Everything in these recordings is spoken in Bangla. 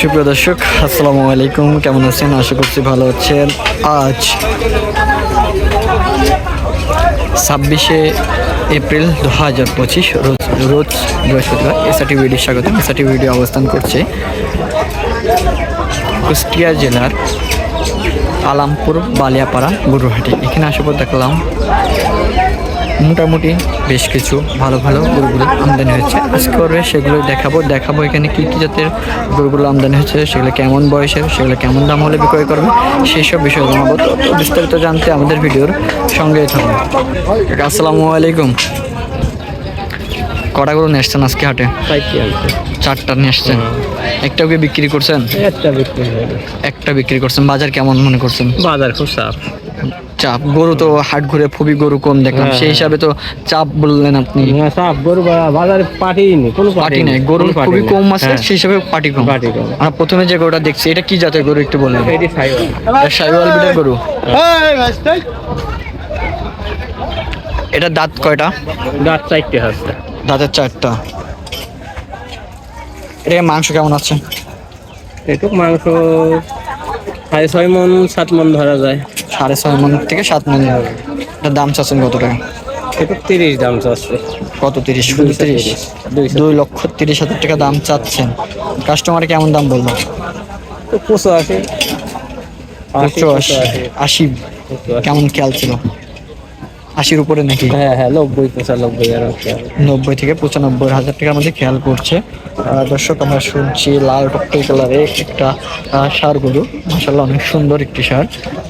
সুপ্রিয় দর্শক, আসসালামু আলাইকুম। কেমন আছেন? আশা করছি ভালো আছেন। আজ ছাব্বিশে এপ্রিল দু হাজার পঁচিশ, রোজ রোজ বৃহস্পতিবার। এসআটি ভিডিও স্বাগত এসআটি ভিডিও অবস্থান করছে কুষ্টিয়া জেলার আলামপুর বালিয়াপাড়া গরুহাটি। এখানে আসার পর দেখলাম মোটামুটি বেশ কিছু ভালো ভালো গরুগুলো আমদানি হয়েছে। আজকে করে সেগুলো দেখাবো দেখাবো এখানে কী কী জাতের গরুগুলো আমদানি হয়েছে সেগুলো কেমন বয়সের সেগুলো কেমন দাম হলে বিক্রয় করবে সেই সব বিষয়ে জানাব। তো বিস্তারিত জানতে আমাদের ভিডিওর সঙ্গে থাকুন। আসসালামু আলাইকুম। কটা গরু নিয়ে আসছেন আজকে হাটে? চারটা নিয়ে আসছেন? একটাও কি বিক্রি করছেন? একটা বিক্রি একটা বিক্রি করছেন বাজার কেমন মনে করছেন? বাজার খুব চাপ চাপ গরু তো হাট ঘুরে খুবই গরু কম দেখলাম। হ্যাঁ, সেই হিসাবে তো চাপ বললেন আপনি। হ্যাঁ, চাপ গরু বাজারে পাটি নেই কোনো পার্টি নাই গরু খুবই কম আছে হ্যাঁ, সেই হিসাবে পার্টি কম। party কম। আমরা প্রথমে যে গরুটা দেখছি এটা কি জাতের গরু একটু বললেন এটা সাইওয়াল। বিটের গরু। এটা দাঁত কয়টা? দাঁত চারটে হচ্ছে। দাঁতের চারটা। এটা মাংস কেমন আছে? এটুক মাংস সাড়ে ছয় মন সাত মন ধরা যায়। সাড়ে ছয় মন থেকে সাত মন এটার দাম চাচ্ছেন কত টাকা? তিরিশ দাম চাচ্ছে। কত তিরিশ? শুধু তিরিশ। দুইশো দুই লক্ষ তিরিশ হাজার টাকা দাম চাচ্ছেন। কাস্টমার কেমন দাম বলল? পশু আশি আশি। কেমন খেয়াল ছিল? আশির উপরে নাকি? হ্যাঁ হ্যাঁ নব্বই পঁচানব্বই আর নব্বই থেকে পঁচানব্বই হাজার টাকার মধ্যে খেয়াল করছে। দর্শক আমরা শুনছি লাল টকটই কালারে একটা সার গরু। মাসাল্লাহ অনেক সুন্দর একটি সার।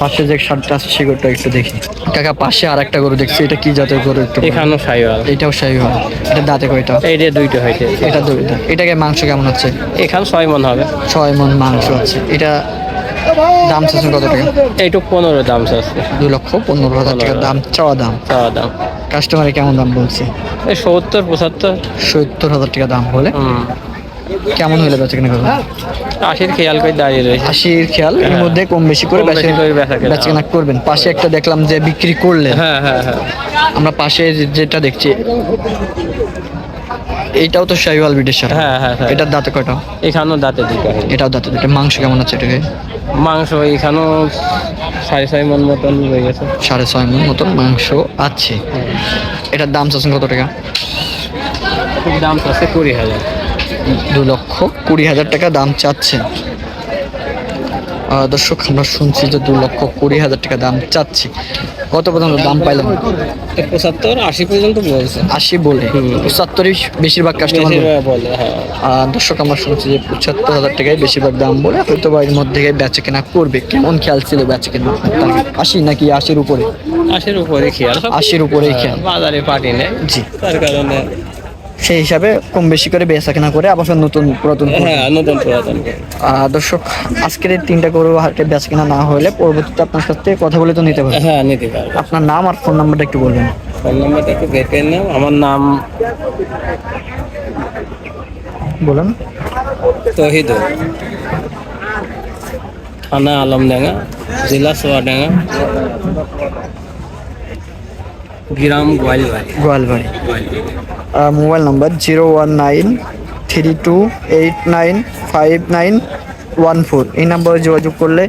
পাশে যে সারটা আছে সে গরুটা একটু দেখি। কাকা পাশে আর একটা গরু দেখছি। এটা কি জাতের গরু একটু এখানেও সাইওয়াল। এটাও সাই হয় এটা দাঁতে কয়টা? এইটা দুইটা হইতে এটা দুইটা। এটাকে মাংস কেমন আছে এখানে ছয় মন হবে। ছয় মন মাংস আছে। এটা দাম চাচ্ছেন কত টাকা এইটুক পনেরো দাম চাচ্ছে। দুই লক্ষ পনেরো হাজার টাকা দাম চাওয়া দাম। চাওয়া দাম। কাস্টমারে কেমন দাম বলছে? এই সত্তর পঁচাত্তর। সত্তর হাজার টাকা দাম বলে কেমন হলে বেচা কিনা আশির খেয়াল করে দাঁড়িয়ে রয়েছে। আশির খেয়াল এর মধ্যে কম বেশি করে বেচা- কেনা। করবেন। পাশে একটা দেখলাম যে বিক্রি করলেন। হ্যাঁ হ্যাঁ হ্যাঁ। আমরা পাশে যেটা দেখছি এইটাও তো শাহিওয়াল বিটের সাথে। হ্যাঁ হ্যাঁ হ্যাঁ। এটার দাঁতে কয়টা? এখানেও দাঁতে হয়। এটাও দাঁতে দুটো মাংস কেমন আছে এটাকে? মাংস এখানেও সাড়ে ছয় মন মতন হয়ে গেছে। সাড়ে ছয় মন মতন মাংস আছে। এটার দাম চাচ্ছেন কত টাকা? দাম চাচ্ছে কুড়ি হাজার। দু লক্ষ কুড়ি হাজার টাকা দাম চাচ্ছেন। দর্শক আমরা শুনছি যে দু লক্ষ কুড়ি হাজার টাকা দাম চাচ্ছি। কত পর্যন্ত দাম পাইলাম পঁচাত্তর আশি পর্যন্ত বলছে। আশি বলে। পঁচাত্তরই বেশিরভাগ কাস্টমার বলে হ্যাঁ। আর দর্শক আমরা শুনছি যে পঁচাত্তর হাজার টাকায় বেশিরভাগ দাম বলে। হয়তো বা এর মধ্যে বেচে কেনা করবে। কেমন খেয়াল ছিল বেচে কেনা? আশি নাকি আশির উপরে? আশির উপরে খেয়াল। আশির উপরেই খেয়াল। বাজারে পাটি নেই জি। তার কারণে সেই হিসাবে কম বেশি করে বেচা কেনা করে আবার নতুন পুরাতন হ্যাঁ নতুন পুরাতন। দর্শক আজকের এই তিনটা গরু হাটে বেচা কেনা না হলে পরবর্তীতে আপনার সাথে কথা বলে তো নিতে পারবেন হ্যাঁ নিতে পারবে। আপনার নাম আর ফোন নাম্বারটা একটু বলবেন। ফোন নাম্বারটা একটু করে নাও আমার নাম বলুন। তহিদ থানা আলমডাঙ্গা জেলা সোয়াডাঙ্গা। গ্রাম Goalbari. Goalbari. Mobile number zero one nine three two eight nine five nine one four. এই নাম্বারে যোগাযোগ করলে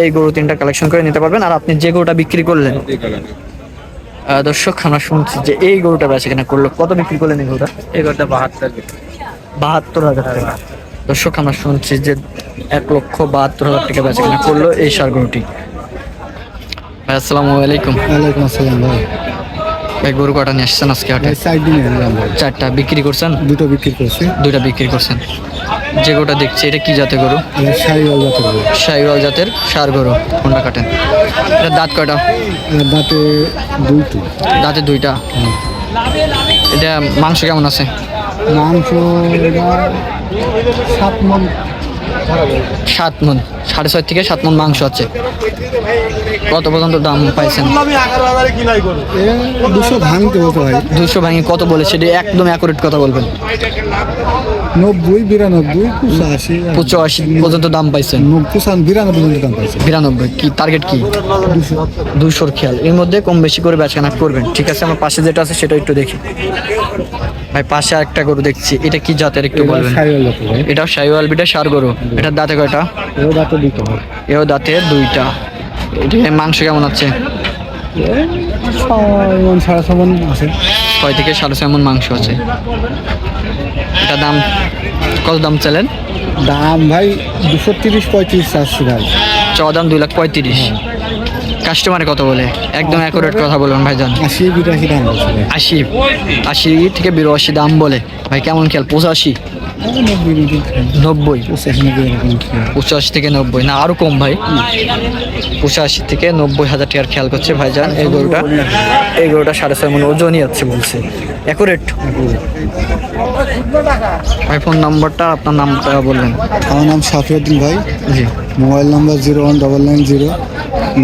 এই গরু তিনটা কালেকশন করে নিতে পারবেন। আর আপনি যে গরুটা বিক্রি করলেন দর্শক আমরা শুনছি যে এই গরুটা বেচে কেনা করল। কত বিক্রি করলেন এই গরুটা? এগারোটা বাহাত্তর বাহাত্তর হাজার টাকা। দর্শক আমরা শুনছি যে এক লক্ষ বাহাত্তর হাজার টাকা বেচে কেনা করল এই সার গরুটি। আসসালামু আলাইকুম। ওয়ালাইকুম আসসালাম ভাই। ভাই গরু কটা নিয়ে আসছেন আজকে হাটে? চারটা বিক্রি করছেন? দুটো বিক্রি করছি। দুইটা বিক্রি করছেন। যে গরুটা দেখছি এটা কি জাতের গরু? এটা জাতের গরু। শাহিওয়াল জাতের সার গরু কোনটা কাটেন? এটা দাঁত কয়টা? দাঁতে দুইটো। দাঁতে দুইটা? এটা মাংস কেমন আছে? মাংস সাত মন সাত মন সাড়ে ছয় থেকে সাত মন মাংস আছে। কত পর্যন্ত দাম পাইছেন? দুশো ভাঙতে হতো ভাই। দুশো ভাঙি কত বলে? সেটি একদম অ্যাকুরেট কথা বলবেন। নব্বই বিরানব্বই পঁচাশি। পঁচাশি পর্যন্ত দাম পাইছেন। বিরানব্বই পর্যন্ত দাম পাইছে বিরানব্বই কি টার্গেট কি? দুশো। দুশোর খেয়াল। এর মধ্যে কম বেশি করে বেচাকেনা করবেন। ঠিক আছে আমার পাশে যেটা আছে সেটা একটু দেখি। ভাই পাশে একটা গরু দেখছি। এটা কি জাতের একটু বলবেন? এটা শাইওয়াল বিটা সার গরু। এটা দাঁতে কয়টা? এও দাঁতে হবে এও দাঁতে দুইটা। এটা মাংস কেমন আছে? ছয় থেকে সাড়ে ছয় মন মাংস আছে। এটা দাম কত দাম চালেন দাম ভাই দুশো তিরিশ পঁয়ত্রিশ চাচ্ছি ভাই। চাওয়া দাম দুই লাখ পঁয়ত্রিশ। কাস্টমারে কত বলে। একদম অ্যাকুরেট কথা বলুন ভাইজান। আশি বিরাশি দাম আশি। আশি থেকে বিরাশি দাম বলে। ভাই কেমন খেয়াল পঁচাশি? নব্বই। পঁচাশি থেকে নব্বই। না আরও কম ভাই। পঁচাশি থেকে নব্বই হাজার টাকার খেয়াল করছে ভাইজান। এই গরুটা। এই গরুটা সাড়ে ছয় মন ওজনই যাচ্ছে বলছে। অ্যাকুরেট ভাই ফোন নাম্বারটা আপনার নামটা বললেন। আমার নাম সাফিউদ্দিন ভাই। জি। Mobile number zero one double nine zero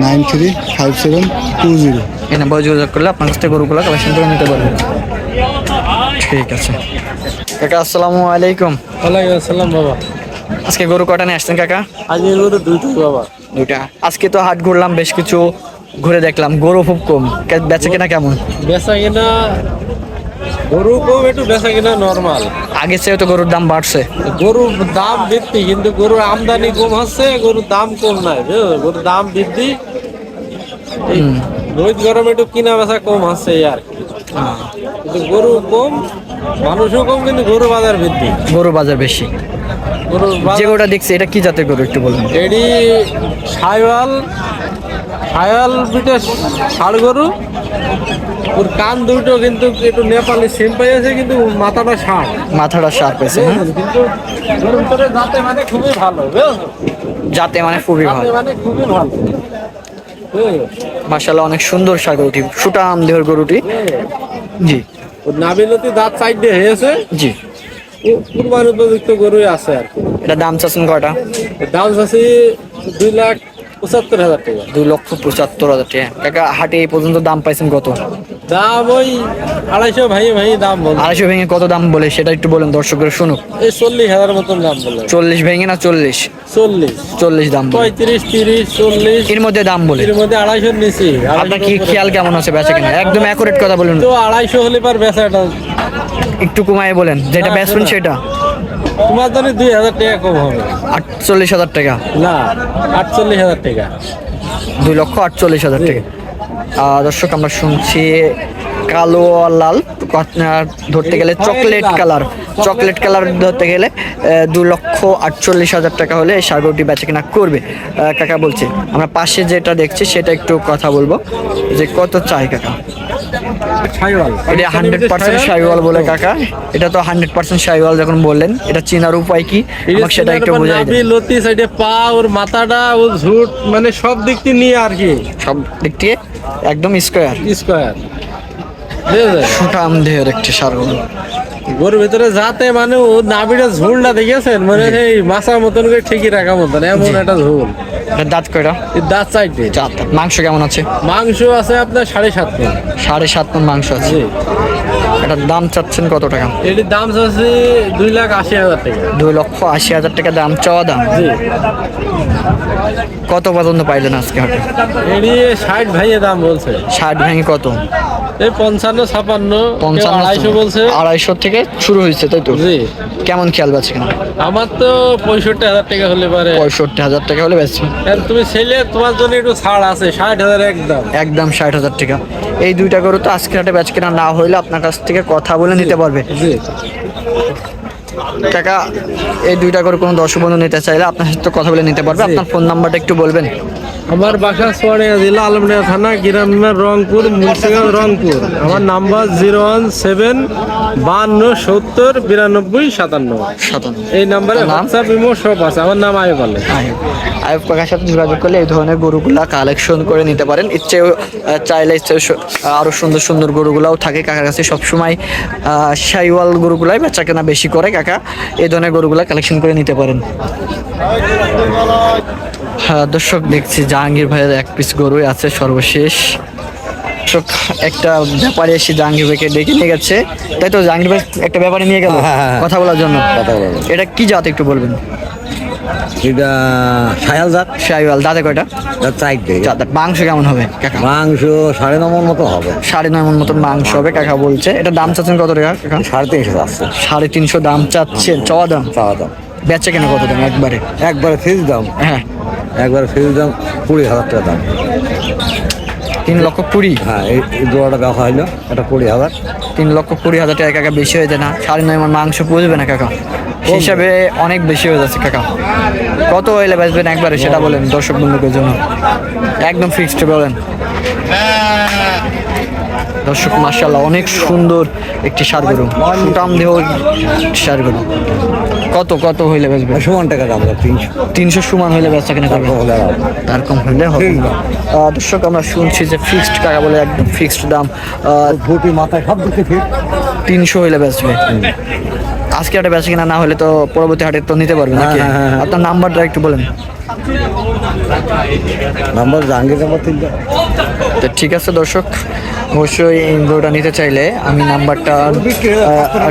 nine three five seven two zero. এই নাম্বারে যোগাযোগ করলে আপনার কাছ থেকে গরুগুলো কালেকশন করে নিতে পারবেন। ঠিক আছে। কাকা আসসালামু আলাইকুম। ওয়ালাইকুম আসসালাম বাবা। আজকে গরু কটা নিয়ে আসছেন কাকা? আজকে গরু দুইটা বাবা। দুইটা। আজকে তো হাট ঘুরলাম বেশ কিছু ঘুরে দেখলাম। গরু খুব কম। বেচে কিনা কেমন? বেচা কিনা গরু কম একটু বেচা কিনা নর্মাল আগে চেয়ে তো গরুর দাম বাড়ছে। গরুর দাম বৃদ্ধি কিন্তু গরুর আমদানি কম হচ্ছে গরুর দাম কম নাই গরুর দাম বৃদ্ধি। রোজ গরম একটু কিনা বেচা কম হচ্ছে আর। কিন্তু গরু কম মানুষও কম কিন্তু গরু বাজার বৃদ্ধি। গরু বাজার বেশি। গরুর যে গরুটা দেখছি এটা কি জাতের গরু একটু বলুন। এডি সাইওয়াল সাইওয়াল দুটো ষাড় গরু। ওর কান দুটো কিন্তু একটু নেপালি সেম পাইছে কিন্তু মাথাটা ষাড় মাথাটা শার্প হয়েছে হ্যাঁ কিন্তু গরুর ভিতরে মানে খুবই ভালো বুঝেছ? যাতে মানে খুবই ভালো। মানে খুবই ভালো? অনেক সুন্দর সার গরুটি সুটাম দেহর গরুটি। জি। ওর নাবিলতি দাঁত সাইড দিয়ে হয়েছে। জি। কুরবান উপযুক্ত গরুই আছে আর এটা দাম চাচ্ছেন কয়টা? দাম আছে দুই লাখ পঁচাত্তর হাজার টাকা। দুই লক্ষ পঁচাত্তর হাজার টাকা। কাকা হাটে এই পর্যন্ত দাম পাইছেন কত? দাম ওই আড়াইশো ভাই ভাই দাম বল। আড়াইশো ভেঙে কত দাম বলে সেটা একটু বলেন দর্শকের শুনুক। এই চল্লিশ হাজার মতন দাম বলে। চল্লিশ ভেঙে না চল্লিশ? চল্লিশ। চল্লিশ দাম পঁয়ত্রিশ তিরিশ চল্লিশ। এর মধ্যে দাম বলে। এর মধ্যে আড়াইশোর নিচে। আপনার কি খেয়াল কেমন আছে বেচা কিনা? একদম অ্যাকুরেট কথা বলুন। তো আড়াইশো হলে পার বেচাটা। একটু কমায় বলেন যেটা না, বেচবেন সেটা। তোমার জন্য দুই হাজার টাকা কম হবে। আটচল্লিশ হাজার টাকা। না আটচল্লিশ হাজার টাকা। দুই লক্ষ আটচল্লিশ হাজার টাকা। দর্শক, আমরা শুনছি কালো আর লাল। ধরতে গেলে চকলেট কালার। চকলেট কালার ধরতে গেলে দু লক্ষ আটচল্লিশ হাজার টাকা হলে এই সাগরটি বেচা কিনা করবে। কাকা বলছে, আমরা পাশে যেটা দেখছি, সেটা একটু কথা বলব। যে কত চাই কাকা? এটা হান্ড্রেড পার্সেন্ট শাইওয়াল বলে কাকা। এটা তো হান্ড্রেড পার্সেন্ট শাইওয়াল যখন বললেন এটা চেনার উপায় কি? আমাকে সেটা একটু বোঝাই লতি সাইডে পা ওর মাথাটা ও ঝুট মানে সব দিক থেকে নিয়ে আর কি। সব দিক থেকে একদম স্কোয়ার স্কোয়ার বুঝেছে সুঠাম দেহের একটি সারগরু ওর ভিতরে যাতে মানে ও নাবিটা ঝুলটা দেখেছেন? মানে সেই মাছার মতন করে ঠিকই রাখা মতন এমন একটা ঝুল। দাঁত কয়টা? দাঁত চাইতে দাঁত। মাংস কেমন আছে? মাংস আছে আপনার সাড়ে সাত কেজি সাড়ে সাত মন মাংস আছে। এটার দাম চাচ্ছেন কত টাকা? এটির দাম আছে দুই লাখ আশি হাজার টাকা। দুই লক্ষ আশি হাজার টাকা দাম চাওয়া দাম? জি। কত পর্যন্ত পাইলেন আজকে হাটে? এটি ষাট ভাইয়ে দাম বলছে। ষাট ভেঙে কত? এই পঞ্চান্ন ছাপান্ন পঞ্চান্ন আড়াইশো বলছে। আড়াইশো থেকে শুরু হয়েছে তাই তো? জি। কেমন খেয়াল পাচ্ছে কেন? আমার তো পঁয়ষট্টি হাজার টাকা হলে পারে। পঁয়ষট্টি হাজার টাকা হলে বেশি তুমি ছেলে তোমার জন্য একটু ছাড় আছে ষাট হাজার একদম। একদম ষাট হাজার টাকা। এই দুইটা গরু তো আজকে হাটে বেচ কেনা না হইলে আপনার কাছ থেকে কথা বলে নিতে পারবে। জি। কাকা এই দুইটা করে কোনো দর্শক বন্ধু নিতে চাইলে আপনার সাথে তো কথা বলে নিতে পারবে। আপনার ফোন নাম্বারটা একটু বলবেন। আমার বাসা সোয়ানিয়া জেলা আলমডিয়া থানা গ্রাম রংপুর মুন্সিগঞ্জ রংপুর। আমার নাম্বার জিরো ওয়ান সেভেন বান্ন সত্তর বিরানব্বই সাতান্ন। সাতান্ন। এই নাম্বারে নাম? হোয়াটসঅ্যাপ ইমো সব আছে। আমার নাম আয়ব আলী। আয়ুব। কাকার সাথে যোগাযোগ করলে এই ধরনের গরুগুলা কালেকশন করে নিতে পারেন। ইচ্ছে চাইলে ইচ্ছে স- আরও সুন্দর সুন্দর গরুগুলাও থাকে কাকার কাছে। সবসময় শাইওয়াল গরুগুলাই বেচা কেনা বেশি করে কাকা। এই ধরনের গরুগুলা কালেকশন করে নিতে পারেন। দর্শক দেখছি জাহাঙ্গীর ভাইয়ের এক পিস গরুই আছে সর্বশেষ। দর্শক একটা ব্যাপারে এসে জাহাঙ্গীর ভাইকে ডেকে নিয়ে গেছে। তাই তো জাহাঙ্গীর ভাই একটা ব্যাপারে নিয়ে গেল? কথা বলার জন্য। এটা কি জাত একটু বলবেন? এটা সায়াল জাত। শাহিওয়াল দাঁতে কয়টা? মাংস কেমন হবে? কাকা? মাংস সাড়ে নমন মতো হবে। সাড়ে নয় মন মতন মাংস হবে কাকা বলছে। এটা দাম চাচ্ছেন কত টাকা কাকা? সাড়ে তিনশো যাচ্ছে সাড়ে তিনশো দাম চাচ্ছেন। চাওয়া দাম? চাওয়া দাম। বেচে কেন কত দাম একবারে? একবারে ফিজ দাম। হ্যাঁ। একবারে ফিজ দাম কুড়ি হাজার টাকা দাম। তিন লক্ষ কুড়ি? হ্যাঁ এই জোড়াটা দেখা হইল এটা কুড়ি হাজার। তিন লক্ষ কুড়ি হাজার টাকা কাকা বেশি হয়ে যায় না? সাড়ে নয় মন মাংস পুষবে না কাকা? হিসাবে অনেক বেশি হয়ে যাচ্ছে কাকা। কত হইলে বেচবেন একবারে সেটা বলেন দর্শক বন্ধুদের জন্য। একদম ফিক্সড বলেন। দর্শক মার্শাল্লাহ অনেক সুন্দর একটি সার গরু সুটাম দেহ সার গরু কত কত হইলে বেচবে? সমান টাকা দাম তিনশো। তিনশো সমান হইলে বেচা কিনা আর তার কম হইলে হবে দর্শক আমরা শুনছি যে ফিক্সড টাকা বলে একদম ফিক্সড দাম। ভুটি মাথায় সব দিকে তিনশো হইলে বেচবে। আজকে হাটে বেচে কিনা না হলে তো পরবর্তী হাটে তো নিতে পারবে নাকি? হ্যাঁ, হ্যাঁ, হ্যাঁ। আপনার নাম্বারটা একটু বলেন। নাম্বার জাহাঙ্গীর নাম্বার তিনটা তো ঠিক আছে দর্শক অবশ্যই গরুটা নিতে চাইলে আমি নাম্বারটা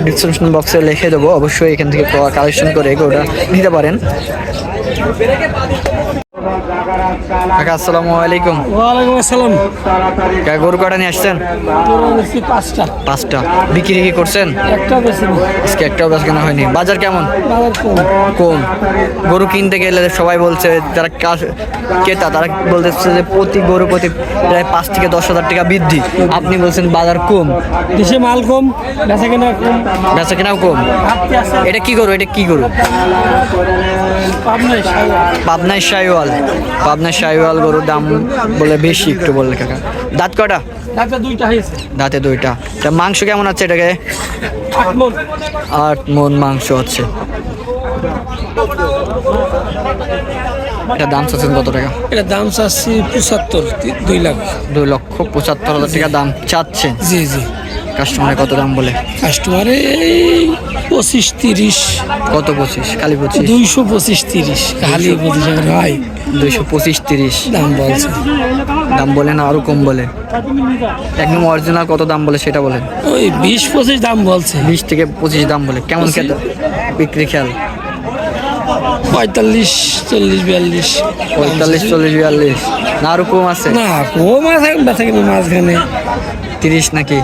ডিসক্রিপশন বক্সে লিখে দেবো। অবশ্যই এখান থেকে কালেকশন করে গরুটা নিতে পারেন। কাকা আসসালামু আলাইকুম। ওয়ালাইকুম আসসালাম। কাকা গরু কাটা নিয়ে আসছেন? পাঁচটা। পাঁচটা। বিক্রি কি করছেন? একটা বেশি আজকে একটাও বেশ কেনা হয়নি। বাজার কেমন? কম। গরু কিনতে গেলে সবাই বলছে যারা ক্রেতা তারা বলতেছে যে প্রতি গরু প্রতি প্রায় পাঁচ থেকে দশ হাজার টাকা বৃদ্ধি। আপনি বলছেন বাজার কম। দেশে মাল কম বেচা কেনা কম। বেচা কেনাও কম এটা কি গরু? এটা কি পাবনায় পাবনায় শাইওয়াল পাবনায় শাইওয়াল গরুর দাম বলে বেশি একটু বললে কাকা। দাঁত কটা দাঁতে দুইটা তা মাংস কেমন আছে এটাকে? আট মন মাংস হচ্ছে। এটা দাম চাচ্ছেন কত টাকা? এটা দাম চাচ্ছি পঁচাত্তর দুই লাখ। দুই লক্ষ পঁচাত্তর হাজার টাকা দাম চাচ্ছেন। জি জি। কাস্টমারে কত দাম বলে? কাস্টমারে পঁচিশ তিরিশ। কত পঁচিশ? খালি পঁচিশ? দুইশো পঁচিশ তিরিশ খালি পঁচিশ হয়। দুইশো পঁচিশ তিরিশ। দাম বলছে। দাম বলে না আরও কম বলে। একদম অরিজিনাল কত দাম বলে সেটা বলেন। ওই বিশ পঁচিশ দাম বলছে। বিশ থেকে পঁচিশ দাম বলে। কেমন খেতে? বিক্রি খেয়াল। পঁয়তাল্লিশ চল্লিশ বিয়াল্লিশ। পঁয়তাল্লিশ চল্লিশ বিয়াল্লিশ। না আরও কম আছে। না কম আছে এখন বেচা কিনা মাঝখানে। তিরিশ নাকি?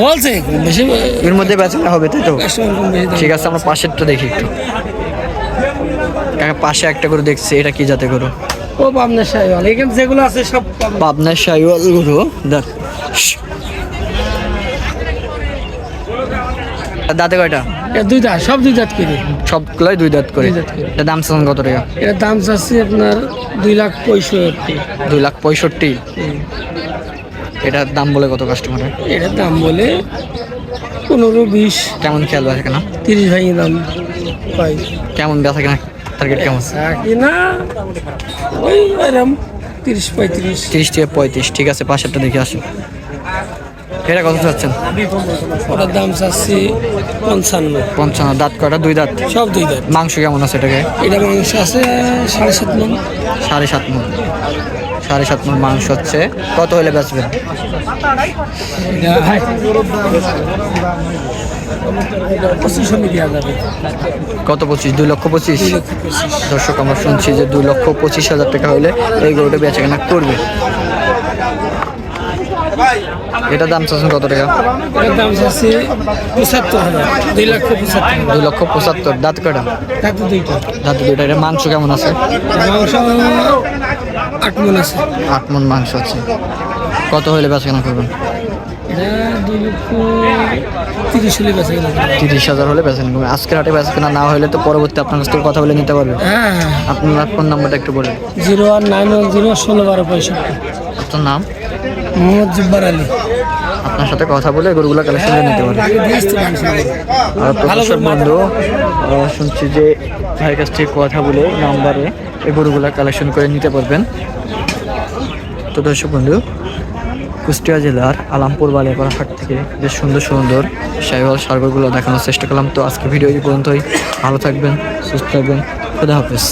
বলছে বেশি এর মধ্যে বেচা হবে তাই তো। ঠিক আছে আমরা পাশেরটা দেখি একটু। পাশে একটা করে দেখছি এটা কি জাতে গরু? ও পাবনা সাহেব এখানে যেগুলো আছে সব পাবনা। পাবনার শাহিওয়াল গরু দেখ। দাঁতে কয়টা? দুই দাঁত সব দুই দাঁত কিনে। সবগুলোই দুই দাঁত করে। করে। এটা দাম চাচ্ছেন কত টাকা? এটার দাম চাচ্ছি আপনার দুই লাখ পঁয়ষট্টি। দুই লাখ পঁয়ষট্টি। এটার দাম বলে কত কাস্টমারে এটার দাম বলে পনেরো বিশ। কেমন খেয়াল আছে কেনা? তিরিশ ভাই দাম পাই। কেমন বেচা কেনা? টার্গেট কেমন? কিনা ওই এরম তিরিশ পঁয়ত্রিশ। তিরিশ থেকে পঁয়ত্রিশ ঠিক আছে পাশেরটা দেখে আসুন এটা কত চাচ্ছেন? ওটার দাম চাচ্ছি পঞ্চান্ন। পঞ্চান্ন দাঁত কয়টা? দুই দাঁত? সব দুই দাঁত। মাংস কেমন আছে এটাকে? এটা মাংস আছে সাড়ে সাত মন। সাড়ে সাত মন। সাড়ে সাত মন মাংস হচ্ছে। কত হলে বেচবেন? কত পঁচিশ? দুই লক্ষ পঁচিশ? দর্শক আমরা শুনছি যে দুই লক্ষ পঁচিশ হাজার টাকা হলে এই গরুটা বেচা কেনা করবে। এটা দাম চাচ্ছেন কত টাকা? এটার দাম চাচ্ছি পঁচাত্তর হাজার। দুই লক্ষ পঁচাত্তর দুই লক্ষ পঁচাত্তর। দাঁত কয়টা? ডাক্তার দুইটা। দাঁত দুইটা। এটা মাংস কেমন আছে? মাংস আট মন আছে। আট মন মাংস আছে। কত হলে বেচাকেনা করবেন? তিরিশ হাজার হলে বেচাকেনা করবেন। আজকের হাটে বেচাকেনা না হলে তো পরবর্তী আপনার কাছ থেকে কথা বলে নিতে পারবে হ্যাঁ। আপনার ফোন নাম্বারটা একটু বলেন। Zero one nine one zero ষোলো বারো পঁয়ষট্টি। আপনার নাম? মোহাম্মদ জুব্বার আলী। আপনার সাথে কথা বলে গরুগুলো কালেকশন করে নিতে মাংস আর প্রফেসর বন্ধু শুনছি যে ভাইয়ের কাছ থেকে কথা বলে নাম্বারে এই গরুগুলা কালেকশন করে নিতে পারবেন। তো দর্শক বন্ধু, কুষ্টিয়া জেলার আলামপুর বালিয়াপাড়া থেকে বেশ সুন্দর সুন্দর সাইওয়াল সারগরগুলো দেখানোর চেষ্টা করলাম। তো আজকে ভিডিও এই পর্যন্তই। ভালো থাকবেন, সুস্থ থাকবেন। খুদা হাফেজ।